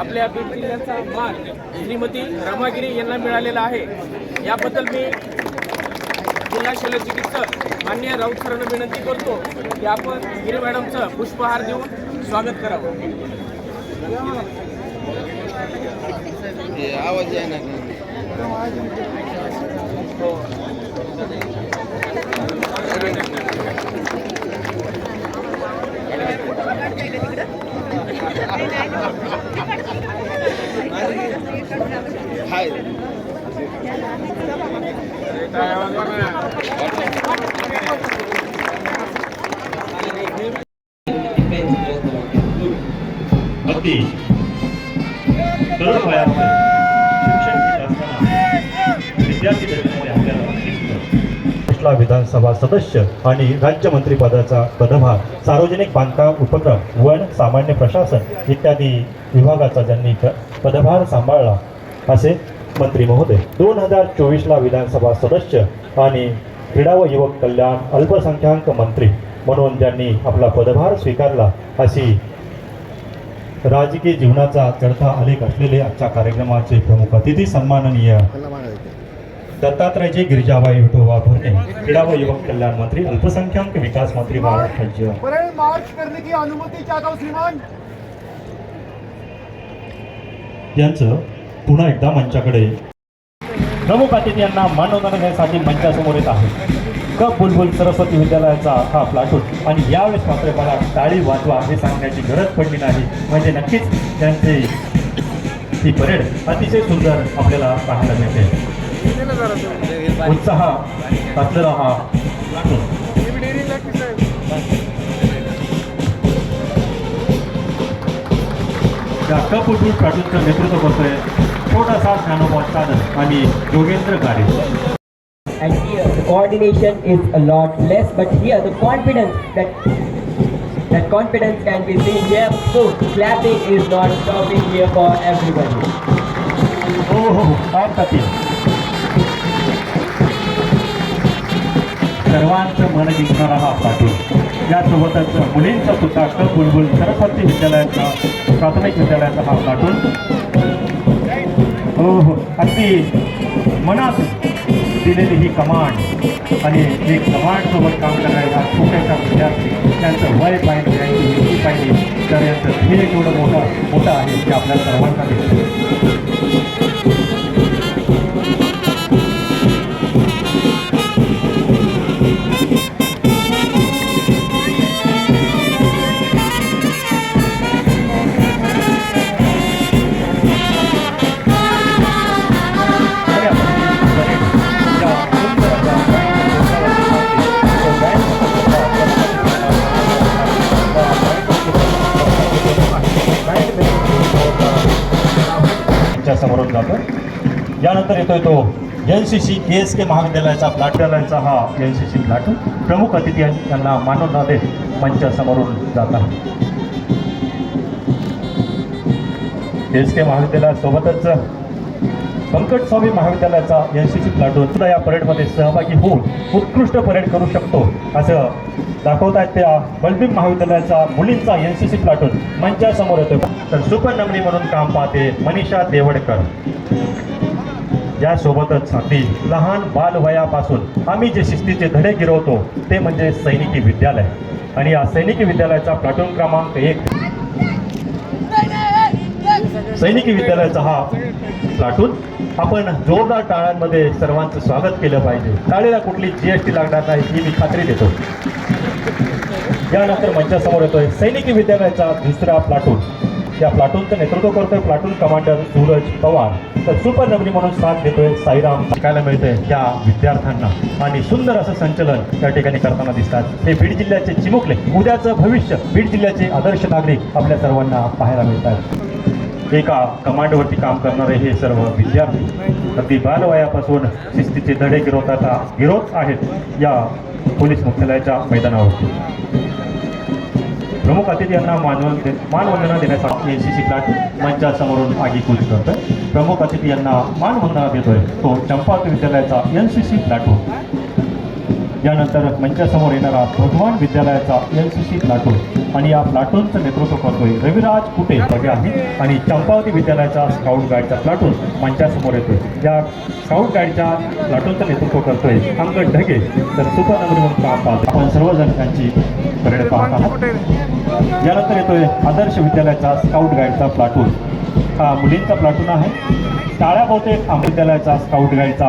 आपल्या बीड जिल्ह्याचा मान श्रीमती रमागिरी यांना मिळालेला आहे. याबद्दल मी जिल्हा शल्यचिकित्सक मान्य राऊत सरांना विनंती करतो की आपण गिरी मॅडमचं पुष्पहार देऊन स्वागत करावं. आवाज हाय अगदी सरळ वयामध्ये शिक्षण घेत असताना विद्यार्थी दशेमध्ये आपल्याला दिसतं. विधानसभा सदस्य आणि राज्यमंत्री पदाचा पदभार सार्वजनिक बांधकाम उपक्रम वन सामान्य प्रशासन इत्यादी विभागाचा ज्यांनी पदभार सांभाळला असे मंत्री महोदय. दोन हजार चोवीसला विधानसभा सदस्य आणि क्रीडा व युवक कल्याण अल्पसंख्याक मंत्री म्हणून ज्यांनी आपला पदभार स्वीकारला अशी राजकीय जीवनाचा चढता आलेख असलेले आजच्या कार्यक्रमाचे प्रमुख अतिथी सन्माननीय दत्तात्रयजी गिरिजाबाई विठोबा भरणे क्रीडा व युवक कल्याण मंत्री अल्पसंख्याक विकास मंत्री महाराष्ट्र राज्य परेड मार्च करने की अनुमति चाहता श्रीमान? यांचं पुन्हा एकदा मंचाकडे. प्रमुख अतिथ्यांना यांना मानवंदना देण्यासाठी मंचासमोर येत आहे. क बुलबुल सरस्वती विद्यालयाचा हा प्लाटून आणि यावेळेस मात्र मला टाळी वाजवा हे सांगण्याची गरज पडली नाही. म्हणजे नक्कीच त्यांचे ही परेड अतिशय सुंदर आपल्याला पाहायला मिळते. उत्साह असलेला हा प्लाटून या कप बुलबुल प्लाटूनचं नेतृत्व करतोय छोटासा ज्ञानोबा साधन आणि योगेंद्र गाडे and here the coordination is a lot less but here the confidence that that confidence can be seen here so clapping is not stopping here for everybody हो हो हो अर्थात सर्वांचं मन जिंकणारा हा प्लाटून यासोबतच मुलींचा सुद्धा क बुलबुल सरस्वती विद्यालयाचा प्राथमिक विद्यालयाचा हा प्लाटून हो हो अगदी मनात दिलेली ही कमांड. आणि हे कमांडसोबत काम करायला हा छोट्याशा विद्यार्थी त्यांचं वय पाहिजे त्यांची वृत्ती पाहिजे तर यांचं ध्येय एवढं मोठं मोठं आहे हे आपल्या सर्वांना दिसतं च्या समोरून जातो यानंतर येतोय तो N C C K S K महाविद्यालयाचा प्लाटूनचा हा एन सी सी प्लाटून प्रमुख अतिथी आहेत त्यांना न देत मंचासमोरून जात आहे के एस के महाविद्यालयासोबतच पंकज स्वामी महाविद्यालयाचा एन सी सी प्लाटून सुद्धा या परेडमध्ये सहभागी होऊन उत्कृष्ट परेड करू शकतो असं दाखवतायत त्या बलबीम महाविद्यालयाचा मुलींचा एन सी सी प्लाटून मंचासमोर येतो तर सुपर म्हणून काम पाहते मनीषा देवडकर. यासोबतच अगदी लहान बालवयापासून आम्ही जे शिस्तीचे धडे गिरवतो ते म्हणजे सैनिकी विद्यालय. आणि या सैनिकी विद्यालयाचा प्लाटून क्रमांक एक. सैनिकी विद्यालयाचा हा प्लाटून आपण जोरदार टाळ्यांमध्ये सर्वांचं स्वागत केलं पाहिजे. टाळीला कुठली जी एस टी लागणार नाही ही मी खात्री देतो. यानंतर मंचासमोर येतोय सैनिकी विद्यालयाचा दुसरा प्लाटून या प्लाटूनचं नेतृत्व करतोय प्लाटून कमांडर सूरज पवार. तर सुपर नवरी म्हणून साथ देतोय साईराम. शिकायला मिळतंय या विद्यार्थ्यांना. आणि सुंदर असं संचलन त्या ठिकाणी करताना दिसतात. हे बीड जिल्ह्याचे चिमुकले. उद्याचं भविष्य बीड जिल्ह्याचे आदर्श नागरिक आपल्या सर्वांना पाहायला मिळतात. एका कमांडवरती काम करणारे हे सर्व विद्यार्थी अगदी बालवयापासून शिस्तीचे धडे गिरवतात गिरवत आहेत या पोलीस मुख्यालयाच्या मैदानावरती. प्रमुख अतिथी यांना मानवन दे मानवंदना देण्यासाठी एन सी सी प्लॅट मंचासमोरून आगीकूच करतोय. प्रमुख अतिथी यांना मानवंदना देतोय. तो चंपावती विद्यालयाचा एन सी सी प्लॅटून यानंतर मंचासमोर येणारा भगवान विद्यालयाचा एल सी सी प्लाटून आणि या प्लाटूनचं नेतृत्व करतोय रविराज कुटे. बघे आहे आणि चंपावती विद्यालयाचा स्काउट गाईडचा प्लाटून मंचासमोर येतोय. या स्काउट गाईडच्या प्लाटूनचं नेतृत्व करतोय अंकट ढगे. तर सुपर नंबर म्हणून काम पाहतो आपण सर्वजण त्यांची परेड पाहत आहात. यानंतर येतोय आदर्श विद्यालयाचा स्काउट गाईडचा प्लाटून हा मुलींचा प्लाटून आहे. टाळ्या बहुतेक विद्यालयाचा scout गाईडचा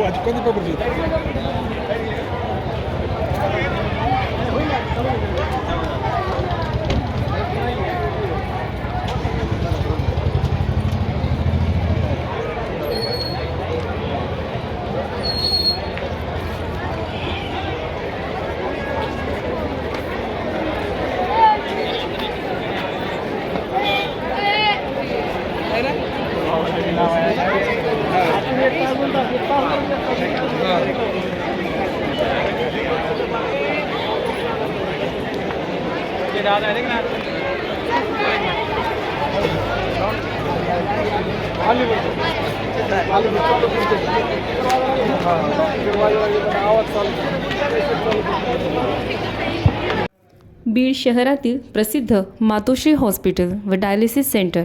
Pode, quando é para Beed शहरातील प्रसिद्ध मातोश्री हॉस्पिटल व डायलिसिस सेंटर